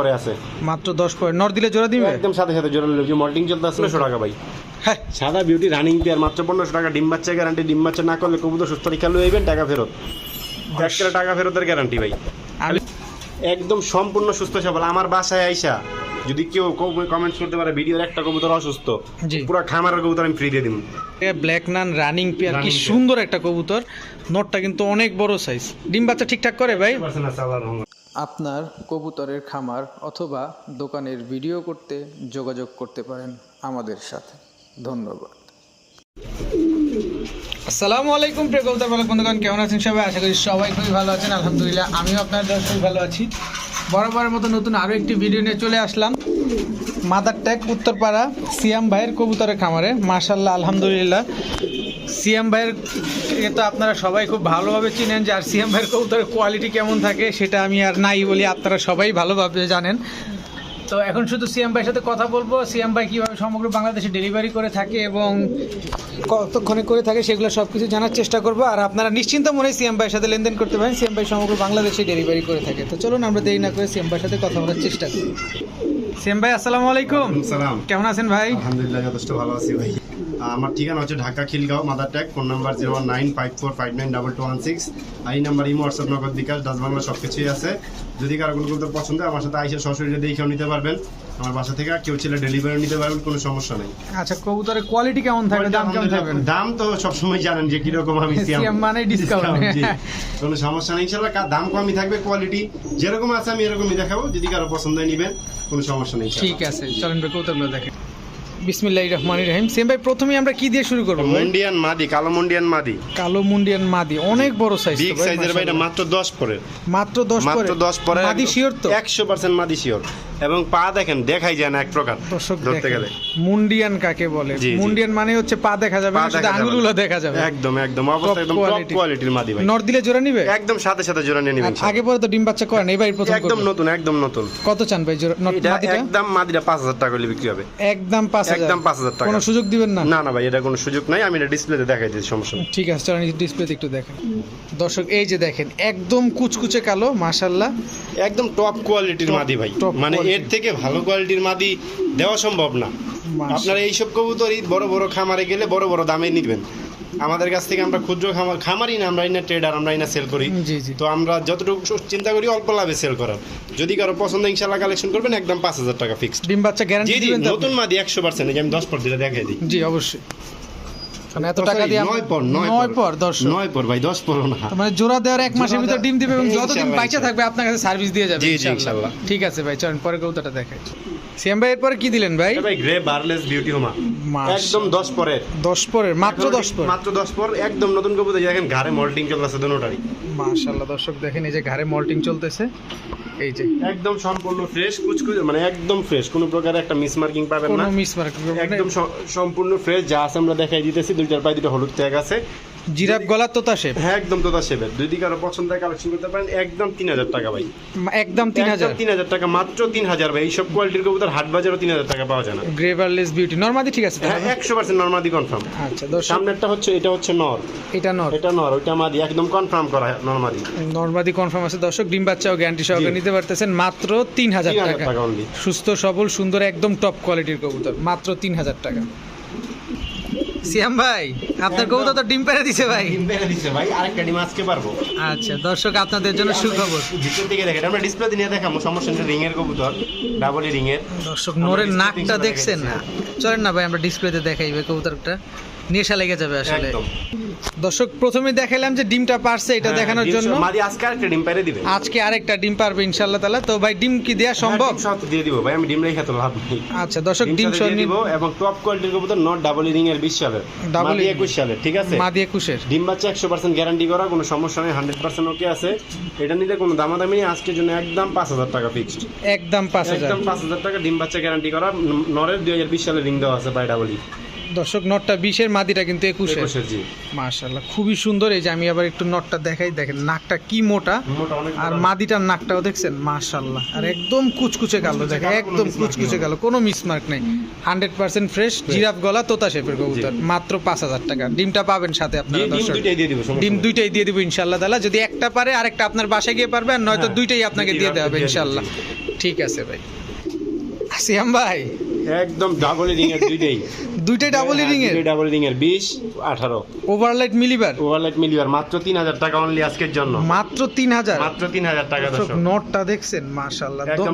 পরে আছে। মাত্র দশ পয়েন্ট নর দিলে জোড়া দিবে? একদম সাথে সাথে যে মল্টিং চলতে আসলে ষোলো টাকা ভাই। হ্যাঁ। সাদা বিউটি রানিং পেয়ার মাত্র পনেরোশো টাকা। ডিম বাচ্চা গ্যারান্টি ডিম বাচ্চা না করলে কবুতর সুস্থ রেখে লইবেন টাকা ফেরত। টাকা ফেরতের গ্যারান্টি ভাই। আমি একদম সম্পূর্ণ সুস্থ সবল। আমার বাসায় আইসা যদি কেউ কমেন্টস করতে পারে ভিডিওর একটা কবুতর অসুস্থ। পুরো খামারের কবুতর আমি ফ্রি দিয়ে দিব। ব্ল্যাক নান রানিং পেয়ার কি সুন্দর একটা কবুতর। নটটা কিন্তু অনেক বড় সাইজ ডিম বাচ্চা ঠিকঠাক করে ভাই? আপনার কবুতরের খামার অথবা দোকানের ভিডিও করতে যোগাযোগ করতে পারেন আমাদের সাথে। ধন্যবাদ। আসসালামু আলাইকুম, প্রিয় কবুতর পালক বন্ধুগণ, কেমন আছেন সবাই? আশা করি সবাই খুবই ভালো আছেন। আলহামদুলিল্লাহ, আমিও আপনার খুবই ভালো আছি। বরাবরের মতো নতুন আরও একটি ভিডিও নিয়ে চলে আসলাম। মাদার ট্যাগ উত্তরপাড়া সিয়াম ভাইয়ের কবুতরের খামারে। মাশাল্লাহ আলহামদুলিল্লাহ। সিএম ভাইয়ের তো আপনারা সবাই খুব ভালোভাবে চিনেন যে আর সিএম ভাইয়ের কবুতরের কোয়ালিটি কেমন থাকে সেটা আমি আর নাই বলি আপনারা সবাই ভালোভাবে জানেন। তো এখন শুধু সিএম ভাইয়ের সাথে কথা বলব। সিএম ভাই কীভাবে সমগ্র বাংলাদেশে ডেলিভারি করে থাকে এবং কতক্ষণে করে থাকে সেগুলো সব কিছু জানার চেষ্টা করব। আর আপনারা নিশ্চিন্ত মনে সিএম ভাইয়ের সাথে লেনদেন করতে পারেন। সিএম ভাই সমগ্র বাংলাদেশে ডেলিভারি করে থাকে। তো চলুন আমরা দেরি না করে সিএম ভাইয়ের সাথে কথা বলার চেষ্টা করি। সিএম ভাই আসসালামু আলাইকুম। সালাম কেমন আছেন ভাই? আলহামদুলিল্লাহ যথেষ্ট ভালো আছি ভাই। আমার ঠিকানা হচ্ছে Dhaka Khilgaon Madartek phone number zero one nine five four five nine double two one six এই number imo WhatsApp Nagad bKash Dutch Bangla সব কিছুই আছে। যদি কারও কোনো কবুতর পছন্দ হয় আমার সাথে আইসা সরাসরি দেখেও নিতে পারবেন। আমার বাসা থেকে কেউ ছেলে ডেলিভারি নিতে পারবেন কোনো সমস্যা নেই। আচ্ছা কবুতরের কোয়ালিটি কেমন থাকবে দাম কেমন থাকবে? দাম তো সবসময় জানেন যে কীরকম আমি মানে discount। discount, কোনো সমস্যা নেই ইনশাল্লাহ কা- দাম কমই থাকবে কোয়ালিটি যেরকম আছে আমি এরকমই দেখাবো। যদি কারও পছন্দ হয় নিবেন কোনো সমস্যা নেই ঠিক আছে চলেন কবুতরগুলো দেখেন। বিসমিল্লাহির রহমানির রহিম। সেম ভাই প্রথমেই আমরা কি দিয়ে শুরু করব? মন্ডিয়ান মাদি কালো মন্ডিয়ান মাদি। কালো মুন্ডিয়ান মাদি অনেক বড় সাইজ বিগ সাইজের ভাই এটা মাত্র দশ পরে। মাত্র দশ মাত্র পরে দশ পরে মাদি শিওর তো? একশো পার্সেন্ট মাদি শিওর এবং পা দেখেন দেখাই যায় না এক প্রকার ধরতে গেলে। মুন্ডিয়ান কাকে বলে। মুন্ডিয়ান মানে হচ্ছে পা দেখা যাবে না শুধু দেখা আঙুলগুলো দেখা যাবে। একদম একদম। অবস্থা একদম টপ কোয়ালিটির মাদি ভাই। নর দিলে জোড়া নিবে? একদম সাথে সাথে জোড়া নিয়ে নেবেন আগে পরে তো ডিম বাচ্চা করেন এবার প্রথম একদম নতুন একদম নতুন। কত চান ভাই জোড়া মাদিটা? একদম মাদিটা পাঁচ হাজার টাকা হলে বিক্রি হবে। একদম পাঁচ হাজার। একদম 5,000 টাকা। কোনো সুযোগ দিবেন না? না না ভাই এটা কোনো সুযোগ নাই। আমি এটা ডিসপ্লেতে দেখাই দিচ্ছি সমস্যা ঠিক আছে চলেন ডিসপ্লেতে একটু দেখেন। দর্শক এই যে দেখেন একদম কুচকুচে কালো মাশাল্লাহ একদম টপ কোয়ালিটির মাদি ভাই। মানে এর থেকে ভালো কোয়ালিটির মাদি দেওয়া সম্ভব না। আপনারা এইসব কবুতরই বড় বড় খামারে গেলে বড় বড় দামে নিবেন। আমাদের কাছ থেকে আমরা ক্ষুদ্র খামার খামারই না আমরা না ট্রেডার আমরা না সেল করি। তো আমরা যতটুকু চিন্তা করি অল্প লাভে সেল করার। যদি কারও পছন্দ ইনশাল্লাহ কালেকশন করবেন একদম পাঁচ হাজার টাকা ফিক্সড ডিম বাচ্চা গ্যারান্টি নতুন মাদি একশো পার্সেন্ট আমি দশ পর দিলে দেখাই দিই। জি অবশ্যই। কারণ এত টাকা দিয়ে নয় পর নয় নয় পর। দর্শক। নয় পর ভাই দশ পর না। মানে জোড়া দেওয়ার এক মাসের ভিতর ডিম দিবে এবং যতদিন বাইচা থাকবে আপনার কাছে সার্ভিস দিয়ে যাবে ইনশাআল্লাহ। ঠিক আছে ভাই চলেন পরে কৌতাটা দেখে সিএম ভাই এরপরে কি দিলেন ভাই? ভাই গ্রে বারলেস বিউটি হোমা একদম দশ পরের দশ পরের মাত্র দশ পর। মাত্র দশ পর একদম নতুন কবুতর। দেখেন ঘাড়ে মল্টিং চলতেছে দুটারই। মাশাল্লাহ দর্শক দেখেন এই যে ঘাড়ে মল্টিং চলতেছে। এই যে। একদম সম্পূর্ণ ফ্রেশ কুচকুচ মানে একদম ফ্রেশ কোনো প্রকার একটা মিস মার্কিং পাবেন না। মিস মার্ক একদম সম্পূর্ণ ফ্রেশ যা আছে আমরা দেখাই দিতেছি দুইটার পায়ে দুটো হলুদ ট্যাগ আছে। জিরাফ গলা তোতা শেপ হ্যাঁ একদম তোতা শেপের দুই দিকে আরও পছন্দ কালেকশন করতে পারেন একদম তিন হাজার টাকা ভাই। একদম তিন হাজার? তিন হাজার টাকা মাত্র তিন হাজার ভাই। এইসব কোয়ালিটির কবুতর হাট বাজারও তিন হাজার টাকা পাওয়া যায় না। গ্রেভারলেস বিউটি নর্মাদি ঠিক আছে হ্যাঁ একশো পার্সেন্ট নর্মাদি কনফার্ম আচ্ছা সামনেরটা হচ্ছে এটা হচ্ছে নর এটা নর এটা নর ওইটা মাদি একদম কনফার্ম করা নর্মাদি নর্মাদি কনফার্ম আছে। দর্শক ডিম বাচ্চাও গ্যারান্টি সহকারে নিতে পারতেছেন মাত্র তিন হাজার টাকা। টাকা সুস্থ সবল সুন্দর একদম টপ কোয়ালিটির কবুতর। মাত্র তিন হাজার টাকা। সিয়াম ভাই আপনার। কবুতর তো ডিম পেরে দিছে ভাই। ডিম পেরে দিচ্ছে ভাই আরেকটা ডিম আজকে পারব। আচ্ছা দর্শক আপনাদের জন্য সুখবর। ভিতর থেকে দেখেন আমরা ডিসপ্লে নিয়ে দেখাবো সমস্যা রিং এর কবুতর ডাবল রিং এর দর্শক নোরের নাকটা দেখছেন না। চলেন না ভাই আমরা ডিসপ্লেতে দেখাইবে কবুতরটা। নেশা লেগে যাবে আসলে। দর্শক প্রথমে দেখাইলাম যে ডিমটা পারছে এটা হ্যাঁ, দেখানোর জন্য। মাদি আজকে আরেকটা ডিম পেরে দিবে। আজকে আরেকটা ডিম পারবে ইনশাল্লাহ তাআলা। তো ভাই ডিম কি সম্ভব? হ্যাঁ, সহ তো দিয়ে দিব ভাই আমি ডিম রেখে তো লাভ নেই। আচ্ছা দর্শক ডিম দিয়ে দিব এবং টপ কোয়ালিটির কবুতর নট ডাবল রিং এর 20 সালের। মাদি 21 সালের ঠিক আছে? মা দিয়ে কুশের ডিম বাচ্চা একশো পার্সেন্ট গ্যারান্টি করা কোনো সমস্যা নেই হান্ড্রেড পার্সেন্ট ওকে আছে। এটা নিলে কোনো দামাদামি নেই আজকের জন্য একদম পাঁচ হাজার টাকা ফিক্সড একদম পাঁচ হাজার। একদম পাঁচ হাজার টাকা ডিম বাচ্চা গ্যারান্টি করা নরের দুই হাজার বিশ সালে রিং দেওয়া আছে বাই ডাবলি দর্শক নটটা বিশের মাদিটা কিন্তু একুশে। মাশাল্লাহ খুবই সুন্দর। এই যে আমি আবার একটু নটটা দেখাই দেখেন নাকটা কি মোটা। আর মাদিটার নাকটাও দেখছেন? মাশাল্লাহ আর একদম কুচকুচে কালো দেখে কালো, কোনো একদম কুচকুচে। কালো কোনো মিসমার্ক নেই। হান্ড্রেড পার্সেন্ট ফ্রেশ জিরাফ গলা তোতা শেপের কবুতর মাত্র পাঁচ হাজার টাকা। ডিমটা পাবেন সাথে আপনারা দর্শক। ডিম দুইটাই দিয়ে দিব ইনশাল্লাহ তালা। যদি একটা পারে আর একটা আপনার বাসায় গিয়ে পারবে আর নয়তো হ্যাঁ, দুইটাই আপনাকে দিয়ে দেওয়া হবে ইনশাল্লাহ ঠিক আছে ভাই। সিয়াম ভাই। একদম ডাবল রিং এর দুইটাই। দুইটাই ডাবল রিং এর ডাবল রিং এর 20 18 ওভারলাইট মিলিবার? ওভারলাইট মিলিবার মাত্র 3000 টাকা অনলি আজকের জন্য। মাত্র তিন হাজার? মাত্র 3000 টাকা দর্শক নটটা দেখছেন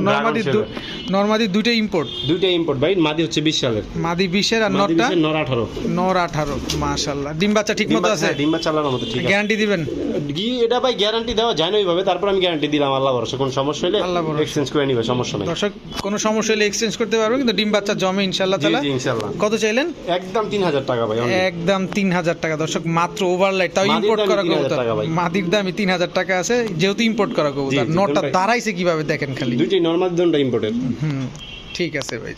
নর্মালি dragon নর্মালি দুইটা ইম্পোর্ট দুইটাই ইম্পোর্ট ভাই। মাদি হচ্ছে 20 সালের। মাদি বিশের আর মাদি নটটা? 20 নর 18 নর আঠারো মাশাল্লাহ ডিম বাচ্চা ঠিক মতো আছে? ডিম্বা চালানোর মতো ঠিক আছে। গ্যারান্টি দিবেন? কি এটা ভাই গ্যারান্টি দেওয়া যায় না ওইভাবে তারপর আমি গ্যারান্টি দিলাম আল্লাহ ভরসা। কোনো সমস্যা হলে। এক্সচেঞ্জ করে নিবে সমস্যা নাই। দর্শক কোনো সমস্যা হলে এক্সচেঞ্জ করতে পারবেন কিন্তু ডিম বাচ্চা জমে ইনশাল্লাহ জি কত জি চাইলেন একদম 3000 টাকা ভাই একদম তিন হাজার টাকা দর্শক মাত্র ওভারলাইট তাও ইম্পোর্ট করা 3000 কবুতর। মাদির দামই তিন হাজার টাকা আছে যেহেতু ইম্পোর্ট করা কবুতর। নটটা দাঁড়াইছে কীভাবে দেখেন খালি। দুইটাই নর্মাল দুটোটা ইম্পোর্টের হুম। ঠিক আছে ভাই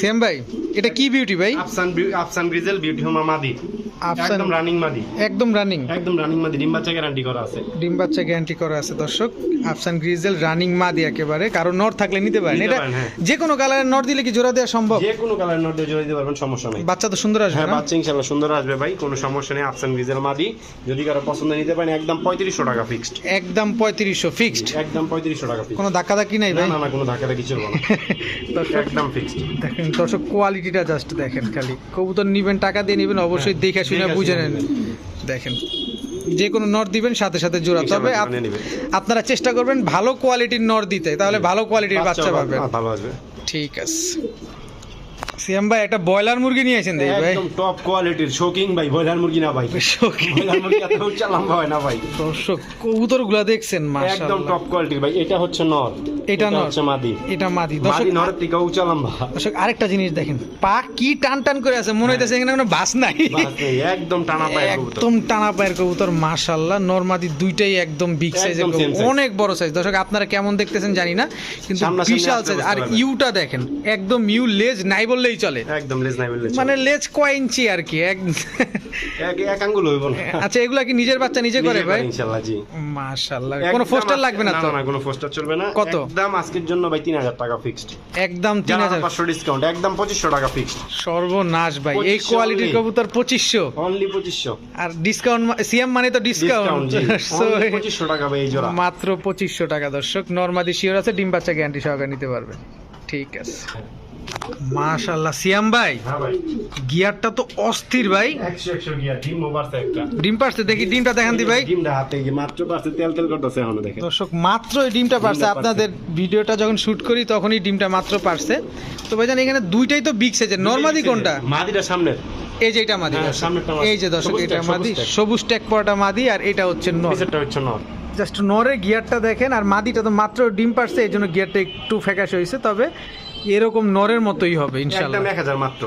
সেম ভাই এটা কি বিউটি ভাই? আফসান আফসান গ্রিজেল বিউটি হোমা মাদি একদম রানিং মাদি। একদম রানিং একদম রানিং মাদি ডিম বাচ্চা গ্যারান্টি করা আছে। ডিম বাচ্চা গ্যারান্টি করা আছে দর্শক। আফসান গ্রিজেল রানিং মা দিয়ে একেবারে। কারও নর থাকলে নিতে পারেন। এটা। যে কোনো কালারের নর দিলে কি জোড়া দেওয়া সম্ভব? যে কোনো কালার নোট দিয়ে জোড়া দিতে পারবেন সমস্যা নাই। বাচ্চা তো সুন্দর আসবে হ্যাঁ বাচ্চা ইনশাআল্লাহ সুন্দর আসবে ভাই কোনো সমস্যা নেই আফসান গ্রিজেল মাদি। যদি কারও পছন্দ নিতে পারেন একদম পঁয়ত্রিশশো টাকা ফিক্সড একদম পঁয়ত্রিশশো ফিক্সড একদম পঁয়ত্রিশশো টাকা ফিক্সড কোনো ধাক্কা ধাক্কি নাই ভাই? না না কোনো ধাক্কা ধাক্কি চলবে না। একদম ফিক্সড দেখেন দর্শক কোয়ালিটিটা জাস্ট দেখেন খালি। কবুতর নিবেন টাকা দিয়ে নিবেন অবশ্যই দেখে শুনে বুঝে নেন। দেখেন যে কোনো নর দিবেন সাথে সাথে জোড়া। তবে। আপনারা চেষ্টা করবেন ভালো কোয়ালিটির নর দিতে। তাহলে ভালো কোয়ালিটির বাচ্চা পাবেন। হ্যাঁ, ঠিক আছে। সিয়াম ভাই একটা ব্রয়লার মুরগি নিয়ে আসেন দেখি ভাই। একদম টপ কোয়ালিটির শোকিং ভাই ব্রয়লার মুরগি না ভাই। শৌখিন। ব্রয়লার মুরগি এত উচ্চ লম্বা হয় না ভাই। দর্শক দেখছেন একদম টপ কোয়ালিটির ভাই এটা হচ্ছে নর। এটা নর। হচ্ছে মাদি। এটা মাদি। দর্শক মাদি নরের থেকে উঁচা লম্বা দর্শক আরেকটা জিনিস দেখেন পা কি টান টান করে আছে মনে হইতেছে এখানে কোনো বাস নাই। একদম টানা পায় কবুতর। একদম টানা পায়ের কবুতর মাশাল্লাহ নরমাদি দুইটাই একদম বিগ সাইজের অনেক বড় সাইজ দর্শক আপনারা কেমন দেখতেছেন জানি না কিন্তু বিশাল সাইজ আর ইউটা দেখেন একদম ইউ লেজ নাই বললেই চলে। একদম লেজ নাই বললে মানে লেজ কয় ইঞ্চি আর কি? এক এক আঙ্গুল হইব না। আচ্ছা এগুলা কি নিজের বাচ্চা নিজে করে ভাই? ইনশাআল্লাহ জি। মাশাল্লাহ। কোনো পোস্টার লাগবে না তো? না কোনো পোস্টার চলবে না। কত? একদম আজকের জন্য ভাই 3000 টাকা ফিক্সড একদম তিন জানা হাজার। পাঁচশো ডিসকাউন্ট একদম 2500 টাকা ফিক্সড সর্বনাশ ভাই। এই কোয়ালিটির কবুতর পঁচিশশো। অনলি 2500 আর ডিসকাউন্ট সিএম মানে তো ডিসকাউন্ট ডিসকাউন্ট জি। 2500 টাকা ভাই এই জোড়া। মাত্র পঁচিশশো টাকা দর্শক। নর্মাদি শিওর আছে ডিম বাচ্চা গ্যারান্টি সহকারে নিতে পারবেন ঠিক আছে। মাশাল্লাহ সিয়াম ভাই হ্যাঁ গিয়ারটা তো অস্থির ভাই। 100 100 ডিম পারছে দেখি ডিমটা দেখান দি ভাই। ডিমটা হাতে মাত্র পারছে তেল তেল করতেছে এখনও দেখেন। দর্শক মাত্র এই ডিমটা পারছে আপনাদের ভিডিওটা যখন শুট করি তখনই ডিমটা মাত্র পারছে তো ভাইজান এখানে দুইটাই তো বিগ সাইজের নর্মাদি কোনটা? মাদিটা সামনের। এই যে এটা মাদি। হ্যাঁ। এই যে দর্শক এটা মাদি। সবুজ ট্যাগ। পরাটা মাদি আর এটা হচ্ছে নর। হচ্ছে নর। জাস্ট নরের গিয়ারটা দেখেন আর মাদিটা তো মাত্র ডিম পারছে এই জন্য গিয়ারটা একটু ফ্যাকাশে হয়েছে তবে এরকম নরের মতোই হবে ইনশাল্লাহ। একদম 1000 মাত্র।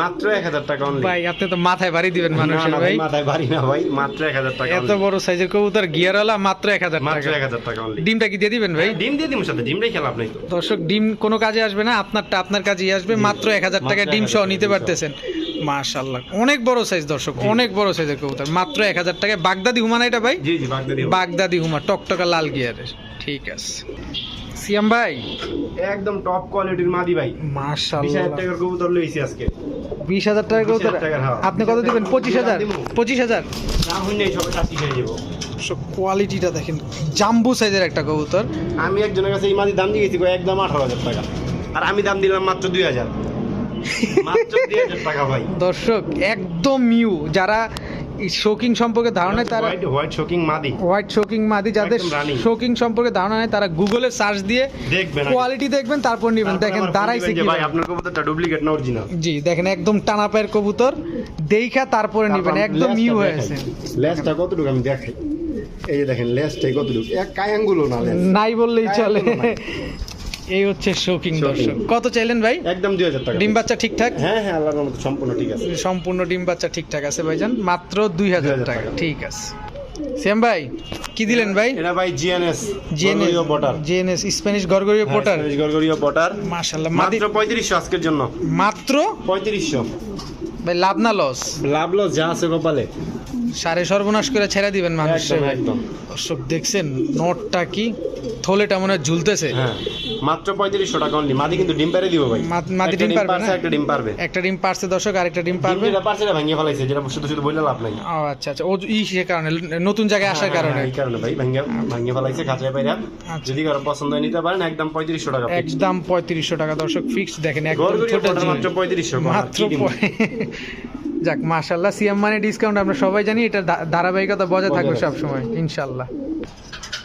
মাত্র 1000 টাকা অনলি ভাই আপনি তো মাথায় বাড়ি দিবেন মানুষের না, ভাই মাথায় বাড়ি না ভাই মাত্র 1000 টাকা এত বড় সাইজের কবুতর গিয়ারওয়ালা মাত্র এক হাজার মাত্র টাকা। 1000 টাকা অনলি ডিমটা কি দিয়ে দিবেন ভাই? ডিম দিয়ে দিমু সাথে ডিমটাই খেলা আপনি তো। দর্শক ডিম কোনো কাজে আসবে না আপনারটা আপনার কাজেই আসবে মাত্র এক হাজার মাত্র টাকা ডিম 1000 সহ নিতে পারতেছেন। মাশাআল্লাহ। অনেক বড় সাইজ দর্শক অনেক বড় সাইজের কবুতর। মাত্র এক হাজার টাকায় বাগদাদি হুমা না এটা ভাই? বাগদাদি বাগদাদি হুমা টকটকা লাল গিয়ারের। ঠিক আছে। সিয়াম ভাই? একদম টপ কোয়ালিটির মাদি ভাই। মাশাআল্লাহ। টাকার কবুতর লইছি আজকে। 20000 টাকার কবুতর? হ্যাঁ। আপনি কত দিবেন? 25000 25000 না হইলে সব 80 হয়ে যাব কোয়ালিটিটা দেখেন জাম্বু সাইজের একটা কবুতর। আমি একজনের কাছে এই মাদি দাম দিয়েছি একদম একদম হাজার টাকা। আর আমি দাম দিলাম মাত্র 2000 দর্শক একদম মিউ। যারা শোকিং সম্পর্কে ধারণা তারা হোয়াইট শোকিং মাদি। হোয়াইট শোকিং মাদি যাদের শোকিং সম্পর্কে ধারণা নেই তারা গুগলে সার্চ দিয়ে দেখবেন। কোয়ালিটি দেখবেন তারপর নেবেন। দেখেন দাঁড়াইছে কি ভাই আপনার কবুতরটা ডুপ্লিকেট না অরিজিনাল জি দেখেন একদম টানা পায়ের কবুতর। দেখা তারপরে নেবেন। একদম মিউ হয়েছে লেজটা কতটুকু আমি দেখাই? এই যে দেখেন লেজটাই কতটুকু? এক কায়াঙ্গুলো না লেজ নাই বললেই চলে। এই হচ্ছে শোকিং। দর্শক। কত চাইলেন ভাই? একদম দুই হাজার টাকা। ডিম বাচ্চা ঠিকঠাক? হ্যাঁ হ্যাঁ আল্লাহর মতো সম্পূর্ণ ঠিক আছে। সম্পূর্ণ ডিম বাচ্চা ঠিকঠাক আছে ভাইজান? মাত্র দুই হাজার 2000 টাকা। ঠিক আছে। শ্যাম ভাই কি দিলেন ভাই? এটা ভাই GNS GNS. Pouter GNS Spanish গরগরীয় pouter. গরগরীয় বটার মাশাআল্লাহ। মাত্র পঁয়ত্রিশশো আজকের জন্য। মাত্র? পঁয়ত্রিশশো। ভাই লাভ না লস লাভ লস যা আছে কপালে। সারে সর্বনাশ করে ছেড়ে দিবেন মানুষ। দর্শক দেখছেন নটটা কি? থলেটা মনে হয় ঝুলতেছে। হ্যাঁ। মাত্র পঁয়ত্রিশশো টাকা অনলি মাদি কিন্তু ডিম পারে দিব ভাই। মাদি ডিম পারবে না? একটা ডিম পারবে একটা ডিম পারছে দর্শক আরেকটা ডিম ডিম পারবে যেটা পারছে এটা ভেঙে ফেলাইছে যেটা শুধু শুধু বললে লাভ নাই। ও আচ্ছা আচ্ছা। ও ই সে কারণে নতুন জায়গায় আসার হ্যাঁ, কারণে। এই কারণে ভাই ভেঙে ভেঙে ফেলাইছে খাঁচায় পাইরা। আচ্ছা। যদি কারও পছন্দ হয় নিতে পারেন একদম পঁয়ত্রিশশো টাকা। একদম পঁয়ত্রিশশো টাকা। দর্শক ফিক্স দেখেন একদম মাত্র পঁয়ত্রিশশো মাত্র যাক মাশাল্লাহ সিএম মানে ডিসকাউন্ট আমরা সবাই জানি এটা ধারাবাহিকতা বজায় থাকবে বজায় সব সময় ইনশাল্লাহ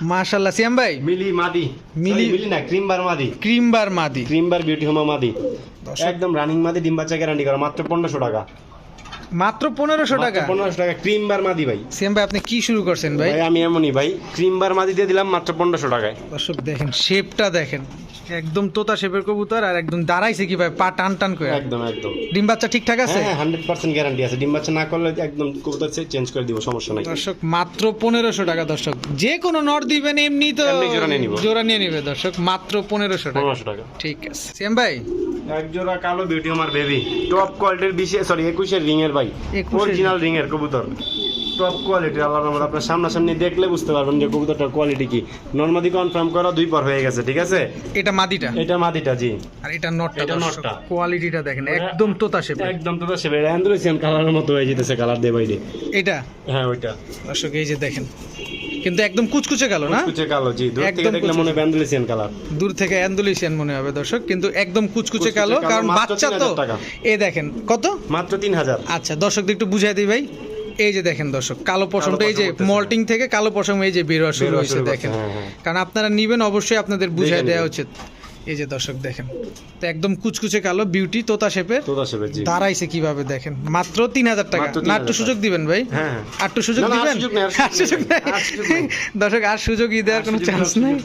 মাশাল্লাহ সিএম ভাই? মিলি মাদি। মিলি- মিলি না ক্রিম বার মাদি। ক্রিম বার মাদি। ক্রিম বার বিউটি হোমা মাদি। একদম রানিং মাদি ডিম বাচ্চা গ্যারান্টি করা মাত্র পনেরোশো টাকা। মাত্র পনেরোশো টাকা? পনেরোশো টাকা ক্রিম বার মাদি ভাই। সিএম ভাই আপনি কি শুরু করছেন ভাই? আমি এমনই ভাই ক্রিম বার মাদি দিয়ে দিলাম মাত্র পনেরোশো টাকায়। দর্শক দেখেন শেপটা দেখেন। একদম তোতা শেপের কবুতর আর একদম দাঁড়াইছে কি ভাই পা টান টান করে। একদম একদম। ডিম বাচ্চা ঠিকঠাক আছে? হ্যাঁ হান্ড্রেড পার্সেন্ট গ্যারান্টি আছে। ডিম বাচ্চা না করলে একদম কবুতর চেঞ্জ করে দিব সমস্যা নাই। দর্শক মাত্র পনেরোশো টাকা দর্শক। যে কোনো নট দিবেন এমনি তো জোড়া নিয়ে নিবে। দর্শক মাত্র পনেরোশো টাকা। পনেরোশো টাকা। ঠিক আছে। সিএম ভাই? এক জোড়া কালো বিউটি আমার বেবি টপ কোয়ালিটির বিশে সরি একুশের রিং এর ভাই অরিজিনাল রিং এর কবুতর। টপ কোয়ালিটি আল্লাহর রহমত আপনার সামনাসামনি দেখলে বুঝতে পারবেন যে কবুতরটার কোয়ালিটি কি। নর্মাদি কনফার্ম করা দুই পর হয়ে গেছে ঠিক আছে? এটা মাদিটা? এটা মাদিটা জি। আর এটা নটটা এটা নটটা। কোয়ালিটিটা দেখেন একদম তোতা শেপের একদম তো সে অ্যান্ড্রয়েসিয়ান কালারের মতো হয়ে যেতেছে কালার দে বাইরে। এটা? হ্যাঁ ওইটা। দর্শক এই যে দেখেন। কিন্তু একদম কুচকুচে কালো না? কুচকুচে কালো জি। দূর থেকে দেখলে মনে হবে অ্যান্ডালুসিয়ান কালার দূর থেকে অ্যান্ডালুসিয়ান মনে হবে দর্শক কিন্তু একদম কুচকুচে কালো কারণ বাচ্চা তো 3000। এই দেখেন কত? মাত্র তিন হাজার। আচ্ছা দর্শকদের একটু বুঝাই দিই ভাই। এই যে দেখেন দর্শক কালো পশমটা এই যে মল্টিং থেকে কালো পশম এই যে বের হওয়া শুরু হয়েছে দেখেন। হ্যাঁ, হ্যাঁ। কারণ আপনারা নিবেন অবশ্যই আপনাদের বুঝাই দেওয়া উচিত। এই যে দর্শক দেখেন তো একদম কুচকুচে কালো বিউটি তোতা শেপে তোতা জি। দাঁড়াইছে কীভাবে দেখেন? মাত্র তিন হাজার টাকা। মাত্র না একটু সুযোগ দিবেন ভাই? হ্যাঁ হ্যাঁ। আর একটু সুযোগ দিবেন? সুযোগ নেই। দর্শক আর সুযোগ ই দেওয়ার কোনো চান্স নেই।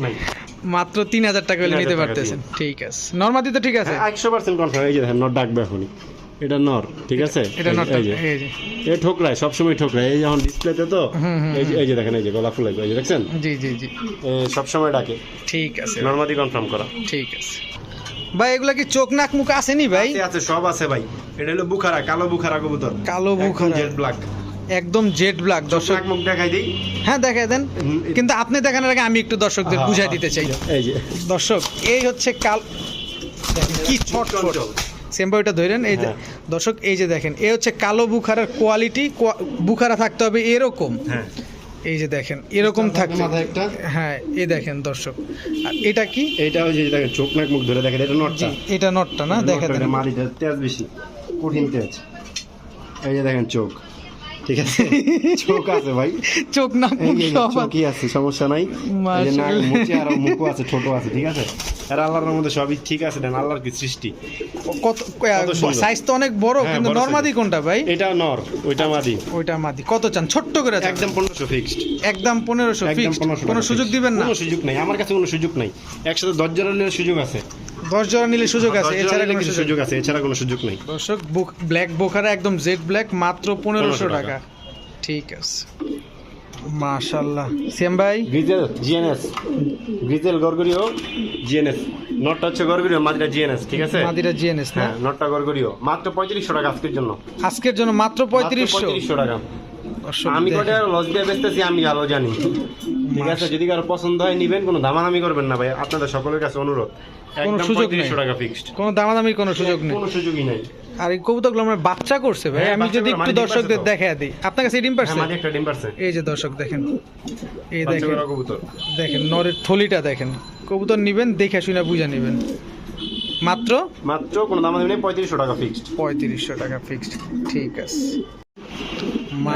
মাত্র তিন হাজার টাকা হলে নিতে পারতেছেন। ঠিক আছে। নর্মাদি তো ঠিক আছে? একশো পার্সেন্ট কনফার্ম এই যে দেখেন নর ডাকবে এখনই। এটা নর ঠিক আছে? এই যে- ঠোকরায় সবসময় ঠোকরায়। এই যখন ডিসপ্লেতে তো এই যে এই যে দেখেন এই যে গলা ফুলাই এই যে দেখছেন? জি জি জি। সবসময় ডাকে। ঠিক আছে। নর্মাদি কনফার্ম করা। ঠিক আছে। ভাই এগুলা কি চোখ নাক মুখ আসেনি ভাই? আছে, সব আছে ভাই। এটা হলো বুখারা কালো বুখারা কবুতর। কালো বুখারা। জেড ব্ল্যাক একদম জেড ব্ল্যাক দর্শক মুখ দেখাই দিই। হ্যাঁ দেখাই দেন। কিন্তু আপনি দেখানোর আগে আমি একটু দর্শকদের হ্যাঁ, বুঝাই দিতে চাই। এই যে। দর্শক এই হচ্ছে কাল কি ছট ওইটা ধরেন এই যে হ্যাঁ। দর্শক এই যে দেখেন এ হচ্ছে কালো বুখারার কোয়ালিটি বুখারা থাকতে হবে এরকম। হ্যাঁ। এই যে দেখেন এরকম থাকে মাথা একটা। হ্যাঁ এই দেখেন দর্শক। আর এটা কি? এটা ওই যে দেখেন চোখ নাক মুখ ধরে দেখেন এটা নটটা। এটা নটটা না? দেখেন দেন। মালিটা তেজ বেশি কঠিন তেজ। এই যে দেখেন চোখ। ঠিক আছে? চোখ আছে ভাই। চোখ আছে। চোখই আছে সমস্যা নাই। মুখে আর মুখও আছে ছোট আছে ঠিক আছে? আর আল্লাহর মধ্যে সবই ঠিক আছে দেন আল্লাহর কি সৃষ্টি? কত সাইজ তো অনেক বড় হ্যাঁ, কিন্তু নরমাদি কোনটা ভাই? এটা নর ওইটা মাদি। ওইটা মাদি। কত চান? ছোট্ট করে একদম পনেরোশো ফিক্সড একদম পনেরোশো ফিক্সড কোনো সুযোগ দিবেন না? কোনো সুযোগ নাই আমার কাছে কোনো সুযোগ নাই। একসাথে দশ জনের সুযোগ আছে। দশ জোড়া নিলে সুযোগ আছে দশ জোড়া এছাড়া কোনো কিছু সুযোগ আছে এছাড়া কোনো সুযোগ নাই। দর্শক ব্ল্যাক বোখারা একদম জেড ব্ল্যাক মাত্র পনেরোশো টাকা। ঠিক আছে। মাশাল্লাহ সেম ভাই? গ্রিজেল জিএনএস গ্রিজেল গরগরিও জিএনএস নটটা হচ্ছে গরগরিও মাদিটা জিএনএস ঠিক আছে? মাদিরা জিএনএস না? হ্যাঁ নটটা গরগরিও মাত্র পঁয়ত্রিশশো টাকা আজকের জন্য। আজকের জন্য মাত্র পঁয়ত্রিশশো। পঁয়ত্রিশশো টাকা। দর্শক আমি। কটা লস দিয়ে বেচতেছি আমি ভালো জানি। ঠিক আছে যদি কারও পছন্দ হয় নিবেন কোনো দামাদামি করবেন না ভাই আপনাদের সকলের কাছে অনুরোধ। একদম সুযোগ নেই। টাকা ফিক্সড কোনো দামাদামির কোনো সুযোগ নেই। কোনো সুযোগই নাই। আর এই কবুতরগুলো আমার বাচ্চা করছে ভাই হ্যাঁ, আমি যদি একটু মানে দর্শকদের। দেখা দিই। আপনার কাছে ডিম পারছে? হ্যাঁ মাঝে একটা ডিম পারছে। এই যে দর্শক দেখেন এই দেখেন। কবুতর। দেখেন নরের থলিটা দেখেন। কবুতর নিবেন দেখে শুনে বুঝা নিবেন। মাত্র? মাত্র কোনো দামাদামি নেই পঁয়ত্রিশশো টাকা ফিক্সড পঁয়ত্রিশশো টাকা ফিক্সড ঠিক আছে।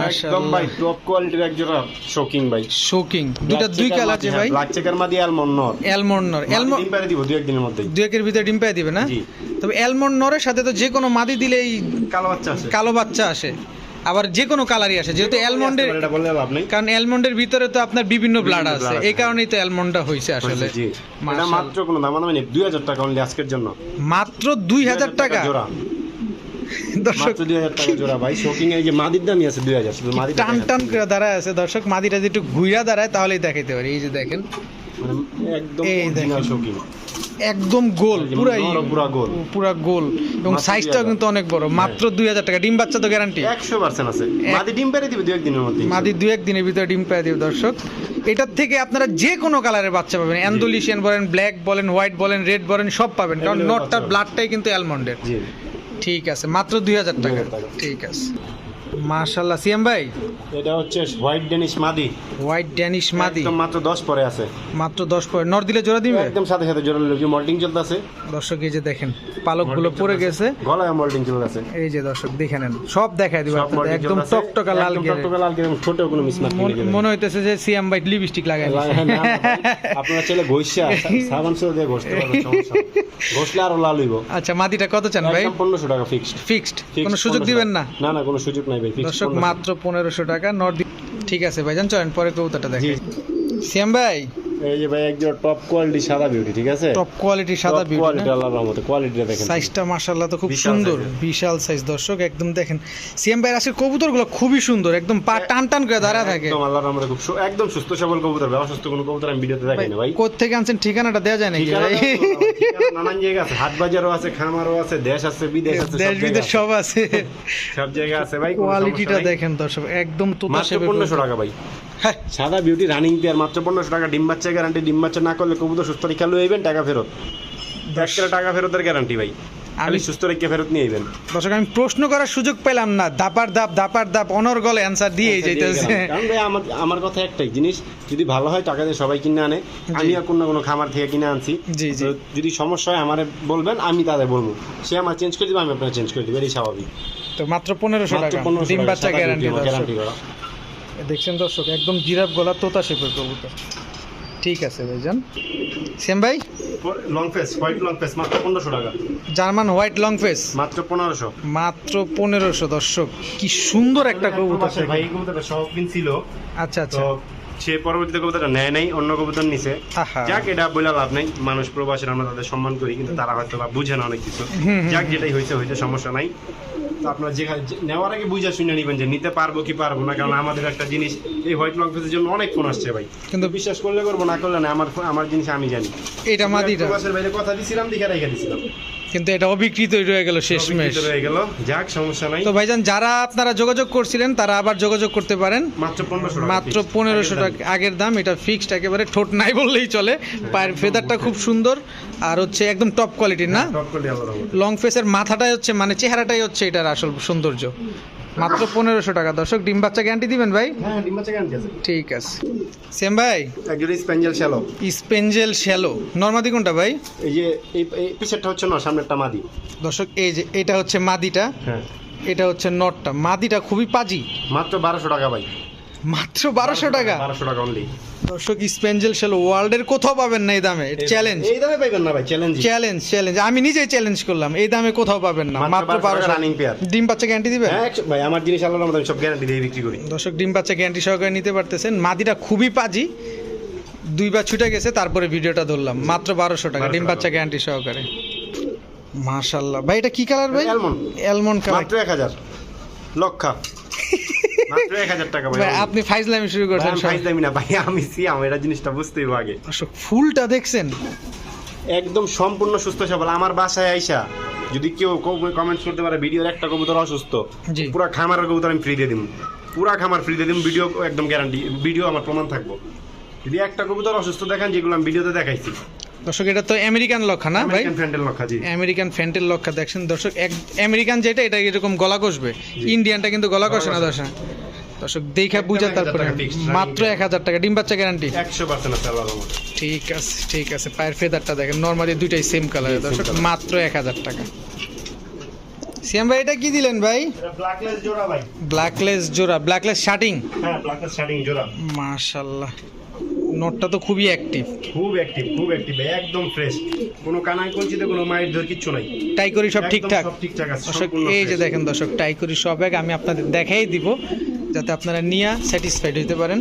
একদম ভাই টপ কোয়ালিটির এক শোকিং ভাই। শোকিং দুইটা দুই কালার আছে ভাই। ব্ল্যাক চেকার মাদি অ্যালমন্ড নর অ্যালমন্ড নর অ্যালমন্ড অ্যালমন্ড ডিম পারে দিব দুই একদিনের মধ্যেই। দুই একের ভিতরে ডিম পেয়ে দিবে না? তবে অ্যালমন্ড নরের সাথে তো যে কোনো মাদি দিলেই কালো বাচ্চা আছে কালো বাচ্চা আসে। আবার যে কোনো কালারই আসে। যেহেতু অ্যালমন্ডের কারণ অ্যালমন্ডের ভিতরে তো আপনার বিভিন্ন ব্লাড আছে। এই কারণেই তো অ্যালমন্ডটা হয়েছে আসলে। মাত্র কোনো নেই। দুই হাজার টাকা অনলি আজকের জন্য। মাত্র দুই হাজার টাকা দর্শক দুই হাজার টাকা জোড়া ভাই। শোকিং এই যে মাদির দামই আছে দুই হাজার শুধু মাদির টান টান করে দাঁড়ায় আছে দর্শক মাদিটা যদি একটু ঘুইরা দাঁড়ায় তাহলেই দেখাইতে পারি। এই যে দেখেন। একদম। শোকিং একদম গোল পুরাই পুরা গোল। পুরা গোল। এবং সাইজটাও কিন্তু অনেক বড়। মাত্র দুই হাজার টাকা। ডিম বাচ্চা তো গ্যারান্টি একশো পার্সেন্ট আছে। মাদি ডিম পেরে দিবে দু একদিনের মধ্যে। মাদি দু এক দিনের ভিতরে ডিম পেয়ে দিবে দর্শক। এটার থেকে আপনারা যে কোনো কালারের বাচ্চা পাবেন। অ্যান্ডোলিশিয়ান বলেন ব্ল্যাক বলেন হোয়াইট বলেন রেড বলেন সব পাবেন। কারণ নটটার ব্লাডটাই কিন্তু অ্যালমন্ডের ঠিক আছে মাত্র দুই হাজার টাকা 2000 টাকা। ঠিক আছে মাশাল্লাহ সিএম ভাই? এটা হচ্ছে হোয়াইট ডেনিশ মাদি। হোয়াইট ড্যানিশ মাদি। একদম মাত্র দশ পরে আছে। মাত্র দশ পয়েন্ট নর দিলে জোড়া দিবে? একদম সাথে সাথে জোড়া মল্টিং চলতেছে। দর্শক এই যে দেখেন পালকগুলো পড়ে গেছে। গলায় মল্টিং চলতেছে। এই যে দর্শক দেখে নেন। সব দিব আপনাদের। একদম টকটকা লাল গেরে টকটকা লাল গেরে ছোটও কোনো মন- হইতেছে যে সিএম ভাই লিপস্টিক লাগাই। আপনার ছেলে ঘষা সাবান সুতো দিয়ে ঘষতে সমস্যা ঘষলে আরও লাল হইব। আচ্ছা মাদিটা কত চান ভাই? একদম পনেরোশো টাকা ফিক্সড ফিক্সড কোনো সুযোগ দিবেন না? না না কোনো সুযোগ নাই দর্শক মাত্র পনেরোশো টাকা নট ঠিক আছে ভাইজান চলেন পরে কবুতরটা দেখি সিএম ভাই এই যে ভাই টপ কোয়ালিটি সাদা বিউটি ঠিক আছে? টপ কোয়ালিটি সাদা বিউটি কোয়ালিটি আল্লাহর রহমতে কোয়ালিটিটা দেখেন সাইজটা মাশাআল্লাহ তো খুব সুন্দর বিশাল সাইজ দর্শক একদম দেখেন। সিএম ভাই আজকে কবুতরগুলো খুবই সুন্দর একদম পা টান টান করে দাঁড়া থাকে। একদম আল্লাহর রহমতে খুব একদম সুস্থ সবল কবুতর ভাই অসুস্থ কোনো কবুতর আমি ভিডিওতে দেখাই না ভাই। কোথা থেকে আনছেন ঠিকানাটা দেওয়া যায় নাকি? ভাই? তো নানান জায়গা আছে হাট বাজারও আছে খামারও আছে দেশ আছে বিদেশ আছে দেশ বিদেশ সব আছে। সব জায়গা আছে ভাই কোয়ালিটিটা দেখেন দর্শক একদম মাত্র শেপের টাকা ভাই। হ্যাঁ সাদা বিউটি রানিং পেয়ার মাত্র পনেরোশো টাকা। ডিম বাচ্চা গ্যারান্টি ডিম বাচ্চা না করলে কবুতর সুস্থ রেখা লই আইবেন টাকা ফেরত। এক টাকা ফেরতের গ্যারান্টি ভাই। আমি সুস্থ রেখে ফেরত নিয়ে আইবেন। দর্শক আমি প্রশ্ন করার সুযোগ পেলাম না। দাপার দাপ দাপার দাপ অনর্গলে অ্যান্সার দিয়ে যাইতেছে। কারণ ভাই আমার আমার কথা একটাই জিনিস যদি ভালো হয় টাকা দিয়ে সবাই কিনে আনে। আমি আর কোনো কোনো খামার থেকে কিনে আনছি। যদি সমস্যা হয় আমারে বলবেন আমি তাদের বলব। সে আমার চেঞ্জ করে দিবে আমি আপনার চেঞ্জ করে দিবো। এটাই স্বাভাবিক। তো মাত্র পনেরোশো টাকা। ডিম বাচ্চা গ্যারান্টি গ্যারান্টি করা। দেখছেন দর্শক একদম জিরাফ গলা তোতা শেপের কবুতর। ঠিক আছে ভাইজান। সেম ভাই? Long face white long face মাত্র পনেরোশো টাকা। জার্মান হোয়াইট লং ফেস মাত্র পনেরোশো। মাত্র পনেরোশো দর্শক কি সুন্দর একটা কবুতর ভাই কবুতরটা শৌখিন ছিল। আচ্ছা আচ্ছা। সে পরবর্তীতে কবুতরটা নেয় নাই অন্য কবুতর নিছে। যাক এটা বলে লাভ নাই। মানুষ প্রবাসীরা আমরা তাদের সম্মান করি কিন্তু তারা হয়তো বা বুঝে না অনেক কিছু। যাক যেটাই হয়েছে হয়েছে সমস্যা নাই। আপনার যেখানে যে- নেওয়ার আগে বুঝা শুনে নিবেন যে নিতে পারব কি পারব না কারণ আমাদের একটা জিনিস এই হোয়াইট লং ফেসের জন্য অনেক ফোন আসছে ভাই। কিন্তু বিশ্বাস করলে করব না করলে না আমার আমার জিনিস আমি জানি। এটা মাদিটা বাইরে কথা দিছিলাম দেখে রেখে দিছিলাম। কিন্তু এটা অবিকৃত রয়ে গেল শেষ মেশ। রয়ে গেল। যাক সমস্যা নাই। তো ভাইজান যারা আপনারা যোগাযোগ করছিলেন তারা আবার যোগাযোগ করতে পারেন। মাত্র পনেরোশো মাত্র পনেরোশো টাকা আগের দাম। এটা ফিক্সড একেবারে ঠোঁট নাই বললেই চলে। পায়ের ফেদারটা খুব সুন্দর। আর হচ্ছে একদম টপ কোয়ালিটির না? টপ কোয়ালিটি আল্লাহর লং ফেসের মাথাটাই হচ্ছে মানে চেহারাটাই হচ্ছে এটার আসল সৌন্দর্য। মাত্র পনেরোশো টাকা। দর্শক ডিম বাচ্চা গ্যারান্টি দিবেন ভাই? হ্যাঁ ডিম বাচ্চা গ্যারান্টি আছে। ঠিক আছে। সেম ভাই? একজন স্পেঞ্জেল শ্যালো। স্পেঞ্জেল শ্যালো। নর্মাদি কোনটা ভাই? এই যে এই এই পিছেরটা হচ্ছে না সামনেরটা মাদি। দর্শক এই যে এটা হচ্ছে মাদিটা। হ্যাঁ। এটা হচ্ছে নটটা। মাদিটা খুবই পাজি। মাত্র বারোশো টাকা ভাই। মাত্র বারোশো টাকা? বারোশো টাকা অনলি দর্শক স্পেঞ্জেল শ্যালো ওয়ার্ল্ডের কোথাও পাবেন না এই দামে। চ্যালেঞ্জ এই দামে পাইবেন না ভাই চ্যালেঞ্জ চ্যালেঞ্জ চ্যালেঞ্জ আমি নিজেই চ্যালেঞ্জ করলাম এই দামে কোথাও পাবেন না। মাত্র মাত্র 1200 টাকা বারোশো। running ডিম বাচ্চা গ্যারান্টি দিবেন হ্যাঁ ভাই আমার জিনিস আল্লাহর রহমতে সব গ্যারান্টি দিয়ে বিক্রি করি। দর্শক ডিম বাচ্চা গ্যারান্টি সহকারে নিতে পারতেছেন। মাদিটা খুবই পাজি। দুইবার ছুটে গেছে তারপরে ভিডিওটা ধরলাম। মাত্র বারোশো টাকা ডিম বাচ্চা গ্যারান্টি সহকারে। মাশাল্লাহ ভাই এটা কি কালার ভাই? অ্যালমন্ড অ্যালমন্ড কালার মাত্র এক হাজার। লক্ষা মাত্র এক হাজার টাকা ভাই ভাই আপনি ফাইজলামি শুরু করছেন আমি সব। ফাইজ দামি না ভাই আমি সিয়াম এটা জিনিসটা বুঝতেই আগে ফুলটা দেখছেন একদম সম্পূর্ণ সুস্থ সবল আমার বাসায় আইসা যদি কেউ কমেন্টস করতে পারে ভিডিওর একটা কবুতর অসুস্থ। পুরা খামারের কবুতর আমি ফ্রি দিয়ে দিব পুরা খামার ফ্রি দিয়ে দিব ভিডিও একদম গ্যারান্টি ভিডিও আমার প্রমাণ থাকব যদি একটা কবুতর অসুস্থ দেখান যেগুলো আমি ভিডিওতে দেখাইছি দর্শক এটা তো আমেরিকান লক্ষা না ভাই? আমেরিকান ফ্যান্ডেল লক্ষা জি। আমেরিকান ফ্যান্টেল লক্ষা দেখছেন দর্শক এক আমেরিকান যেটা এটা এরকম গলা কষবে। ইন্ডিয়ানটা কিন্তু গলা কষে না দর্শক। দর্শক দেখা বুঝা তারপরে মাত্র এক হাজার টাকা ডিম বাচ্চা গ্যারান্টি একশো। ঠিক আছে ঠিক আছে পায়ের ফেদারটা দেখেন নর্মালি দুইটাই সেম কালার জি, দর্শক মাত্র এক হাজার টাকা। সিয়াম ভাই এটা কি দিলেন ভাই? ব্ল্যাকলেস জোড়া ভাই। ব্ল্যাকলেস জোড়া ব্ল্যাকলেস শার্টিং হ্যাঁ ব্ল্যাকলেস শার্টিং জোড়া। মাশাল্লাহ। নটটা তো খুবই অ্যাক্টিভ খুব অ্যাক্টিভ খুব অ্যাক্টিভ একদম ফ্রেশ কোনো কানায় কঞ্চিতে কোনো মায়ের ধর কিচ্ছু নাই। টাই করি সব ঠিকঠাক? সব ঠিকঠাক আছে দর্শক এই যে দেখেন দর্শক টাই করি সব এক আমি আপনাদের দেখাই দিব যাতে আপনারা নিয়ে স্যাটিসফাইড হতে পারেন।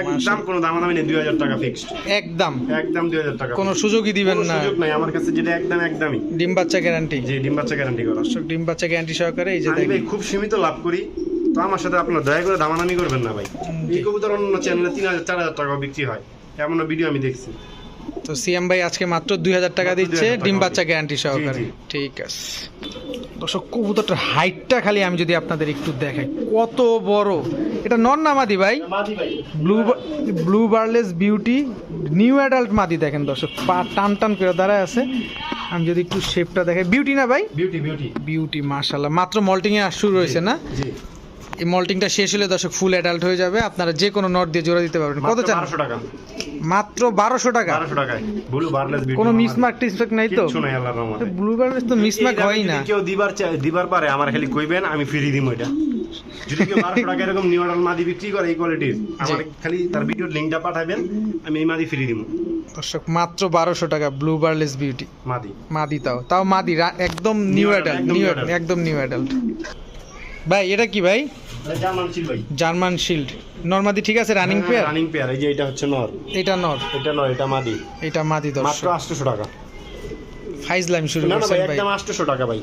একদম কোনো দাম দামাদামি নেই দুই হাজার টাকা ফিক্সড একদম। একদম দুই হাজার টাকা কোনো সুযোগই দিবেন না। সুযোগ নাই আমার কাছে যেটা একদম একদমই। ডিম বাচ্চা গ্যারান্টি জি ডিম বাচ্চা গ্যারান্টি করা। দর্শক ডিম বাচ্চা গ্যারান্টি সহকারে এই যে দেখেন। খুব সীমিত লাভ করি। তো আমার সাথে আপনার দয়া করে দামাদামি করবেন না ভাই। এই কবুতর অন্য চ্যানেলে তিন হাজার চার হাজার টাকা বিক্রি হয়। এমন ভিডিও আমি দেখছি। তো সিএম ভাই আজকে মাত্র দুই হাজার টাকা দিচ্ছে 2000 ডিম বাচ্চা গ্যারান্টি সহকারে। ঠিক আছে। দর্শক কবুতরটার হাইটটা খালি আমি যদি আপনাদের একটু দেখাই। কত বড়? এটা নন না মাদি ভাই? Blue blue barless beauty new adult মাদি দেখেন দর্শক। পা টান টান করে দাঁড়ায় আছে। আমি যদি একটু শেপটা দেখাই। বিউটি না ভাই? বিউটি বিউটি বিউটি মাশাল্লাহ মাত্র মল্টিংয়ে শুরু হয়েছে না? জি। এই মল্টিংটা শেষ হলে দর্শক ফুল অ্যাডাল্ট হয়ে যাবে। আপনারা যে কোনো নট দিয়ে জোড়া দিতে পারবেন। কত চান? টাকা। মাত্র বারোশো টাকা? বারোশো টাকায়। ব্লু বার্লেস কোনো মিসমার্ক টিসমার্ক নাই তো? কিচ্ছু নাই আল্লাহর রহমতে। ব্লু বার্লেস তো মিসমার্ক দামে না। কেউ দিবার দিবার পারে আমার খালি কইবেন আমি ফ্রি দিম ওইটা যদি কেউ বারোশো টাকা এরকম নিউ অর্ডার মাদি বিক্রি করে এই কোয়ালিটির আমার খালি তার ভিডিওর লিঙ্কটা পাঠাবেন আমি এই মাদি ফ্রি দিব দর্শক মাত্র বারোশো টাকা ব্লু বার্লেস বিউটি মাদি। মাদি তাও। তাও মাদি একদম নিউ অ্যাডাল্ট নিউ একদম নিউ অ্যাডাল্ট ভাই এটা কি ভাই? জার্মান ছিল ভাই। জার্মান শিল্ড নর্মাদি ঠিক আছে রানিং পেয়ার রানিং পেয়ার এই যে এটা হচ্ছে নর। এটা নর। এটা নর এটা মাদি। এটা মাদি দর্শক। মাত্র দর্শক আটশোশো টাকা। ফাইজলাম শুরু করছেন ভাই একদম আটশোশো টাকা ভাই।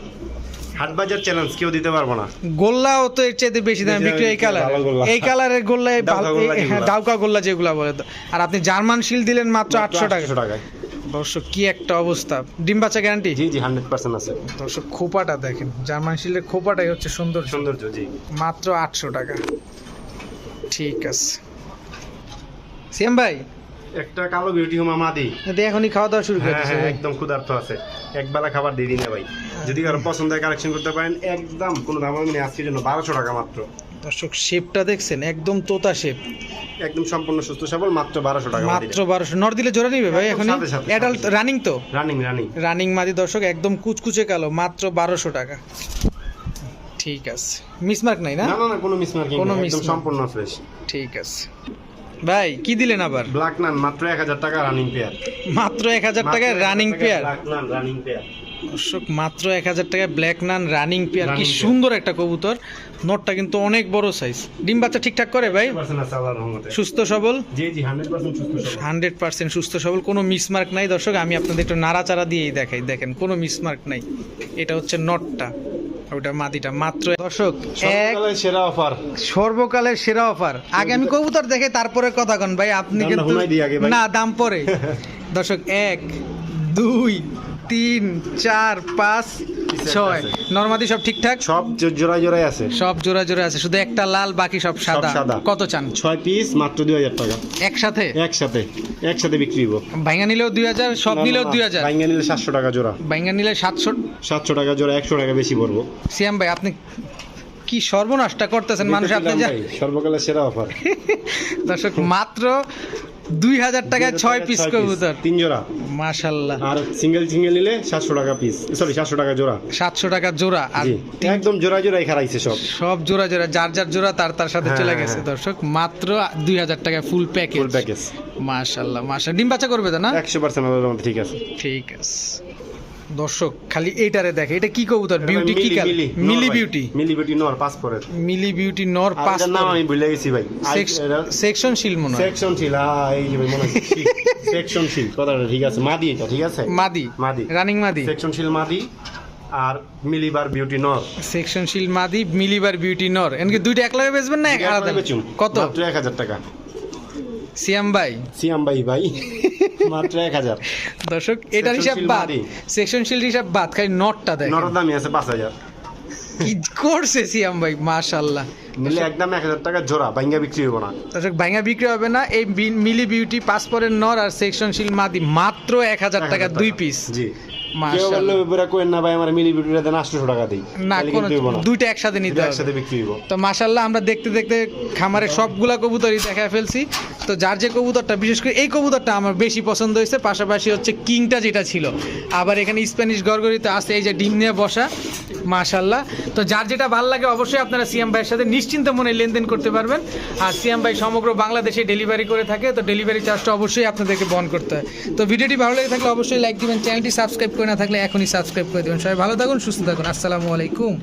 হাট বাজার চ্যালেঞ্জ কেউ দিতে পারব না। গোল্লাও তো এর চাইতে বেশি দাম বিক্রি এই কালার এই কালারের গোল্লা গোল্লা এই- হ্যাঁ যেগুলা। গোল্লা যেগুলা বলে আর আপনি জার্মান শিল দিলেন মাত্র আটশো টাকা। আটশো টাকায়। দর্শক কি একটা অবস্থা। ডিম বাচ্চা গ্যারান্টি জি জি হান্ড্রেড পার্সেন্ট আছে। দর্শক খোপাটা দেখেন জার্মান শিলের খোপাটাই হচ্ছে সুন্দর সৌন্দর্য জি। মাত্র আটশো টাকা। ঠিক আছে। সিএম ভাই? একটা কালো বিউটি হোমা মাদি যদি এখনই খাওয়া দাওয়া শুরু করে হ্যাঁ দিছে হ্যাঁ। একদম ক্ষুধার্ত আছে। একবেলা খাবার দিয়ে দিন ভাই। যদি কারও পছন্দের হয় কালেকশন করতে পারেন একদম কোনো দাম নেই আজকের জন্য বারোশো টাকা মাত্র। দর্শক শেপটা দেখছেন একদম তোতা শেপ একদম সম্পূর্ণ সুস্থ সবল মাত্র বারোশো টাকা মাত্র বারোশো। নর দিলে জোড়া নিবে ভাই এখন অ্যাডাল্ট রানিং তো? রানিং রানিং রানিং মাদি দর্শক একদম কুচকুচে কালো মাত্র বারোশো টাকা। ঠিক আছে। মিসমার্ক নাই না? না না কোনো মিসমার্কিং কোনো একদম সম্পূর্ণ ফ্রেশ ঠিক আছে। ভাই কি দিলেন আবার? ব্ল্যাক নান মাত্র এক হাজার টাকা রানিং পেয়ার মাত্র এক হাজার টাকায় running pair black nun running pair দর্শক মাত্র এক হাজার টাকায় ব্ল্যাক নান রানিং পেয়ার কি সুন্দর একটা কবুতর। নটটা কিন্তু অনেক বড় সাইজ ডিম বাচ্চা ঠিকঠাক করে ভাই? সুস্থ সবল? হান্ড্রেড পার্সেন্ট সুস্থ সবল। কোনো মিসমার্ক নাই দর্শক আমি আপনাদের একটু নাড়াচাড়া দিয়েই দেখাই। দেখেন কোনো মিসমার্ক নাই। এটা হচ্ছে নটটা। ওটা মাদিটা মাত্র দর্শক সেরা অফার সর্বকালের সেরা অফার আগে আমি কবুতর দেখে তারপরে কথা কন ভাই আপনি কিন্তু। না দাম পরে। দর্শক এক দুই তিন চার পাঁচ ছয়। নর্মাদি সব ঠিকঠাক? সব জোড়ায় জোড়ায় আছে। সব জোড়া জোড়া আছে। শুধু একটা লাল বাকি সব সাদা। সাদা। কত চান? ছয় পিস মাত্র দুই হাজার টাকা। একসাথে? একসাথে। একসাথে বিক্রি হব ভাইঙ্গা নিলেও দুই হাজার সব নিলেও দুই হাজার? বাইঙ্গা নিলে সাতশো টাকা জোড়া। ভাইঙ্গা নিলে সাতশো? সাতশো টাকা জোড়া একশো টাকা বেশি পড়ব। সিয়াম ভাই আপনি কি সর্বনাশটা করতেছেন? মানুষ আপনি যা সর্বকালের সেরা অফার। দর্শক মাত্র দুই হাজার টাকায় ছয় পিস কবুতর তিন জোড়া মাশাল্লাহ আর সিঙ্গেল সিঙ্গেল নিলে সাতশো টাকা পিস সরি সাতশো টাকা জোড়া। সাতশো টাকা জোড়া। আর একদম জোড়া জোড়াই খারাইছে সব। সব জোড়া জোড়া যার যার জোড়া তার তার সাথে চলে হ্যাঁ, গেছে হ্যাঁ। দর্শক। মাত্র দুই হাজার টাকায় ফুল প্যাকেজ ফুল প্যাকেজ মাশাল্লাহ মাশাল্লাহ ডিম বাচ্চা করবে তো না? একশো পার্সেন্ট ঠিক আছে। ঠিক আছে। দর্শক খালি এইটারে দেখে। এটা কি কবুতর? বিউটি কি মিলি, মিলি। বিউটি মিলি বিউটি নর পাসপোর্টের মিলি বিউটি নর আর পাঁচ নাম আমি ভুলে গেছি ভাই। সেকশন শিল মনে সেকশন আহ, এই যে ভাই মনে সেকশন শিল কথাটা ঠিক আছে। মাদি এটা ঠিক আছে? মাদি মাদি। রানিং মাদি। সেকশন শিল মাদি আর মিলিবার বিউটি নর। সেকশন শিল মাদি মিলিবার বিউটি নর। এনকে দুইটা এক লগে বেচবেন না এক আলাদা? কত? মাত্র এক হাজার টাকা। সিয়াম ভাই। সিয়াম ভাই ভাই। মাত্র এক হাজার। দর্শক এটার হিসাব বাদ। সেকশন শিল্ড হিসাব বাদ খালি নটটা দেয় নটার দামই আছে পাঁচ হাজার। কি করছে সিয়াম ভাই মাশাল্লাহ নিলে একদম এক হাজার টাকা জোড়া বাইঙ্গা বিক্রি হবে না। দর্শক বাইঙ্গা বিক্রি হবে না এই মিলি বিউটি পাসপোর্টের নর আর সেকশন শিল মাদি মাত্র এক হাজার টাকা। দুই পিস। জি। কেউ মাশাআল্লাহ। বললে এবারে কোয়েন না ভাই আমার দেন আটশো টাকা দিই। না কোনো দুইটা একসাথে নিতে একসাথে বিক্রি হইব। তো মাশাল্লাহ আমরা দেখতে দেখতে খামারের সবগুলা কবুতরই দেখা ফেলছি। তো যার যে কবুতরটা বিশেষ করে এই কবুতরটা আমার বেশি পছন্দ হয়েছে পাশাপাশি হচ্ছে কিংটা যেটা ছিল। আবার এখানে স্প্যানিশ গড়গড়িতে আছে এই যে ডিম নিয়ে বসা। মাশাল্লাহ তো যার যেটা ভালো লাগে অবশ্যই আপনারা সিএম ভাইয়ের সাথে নিশ্চিন্ত মনে লেনদেন করতে পারবেন। আর সিএম ভাই সমগ্র বাংলাদেশে ডেলিভারি করে থাকে তো ডেলিভারি চার্জটা অবশ্যই আপনাদেরকে বহন করতে হয়। তো ভিডিওটি ভালো লেগে থাকলে অবশ্যই লাইক দিবেন চ্যানেলটি সাবস্ক্রাইব করে না থাকলে এখনই সাবস্ক্রাইব করে দেবেন। সবাই ভালো থাকুন সুস্থ থাকুন। আসসালামু আলাইকুম।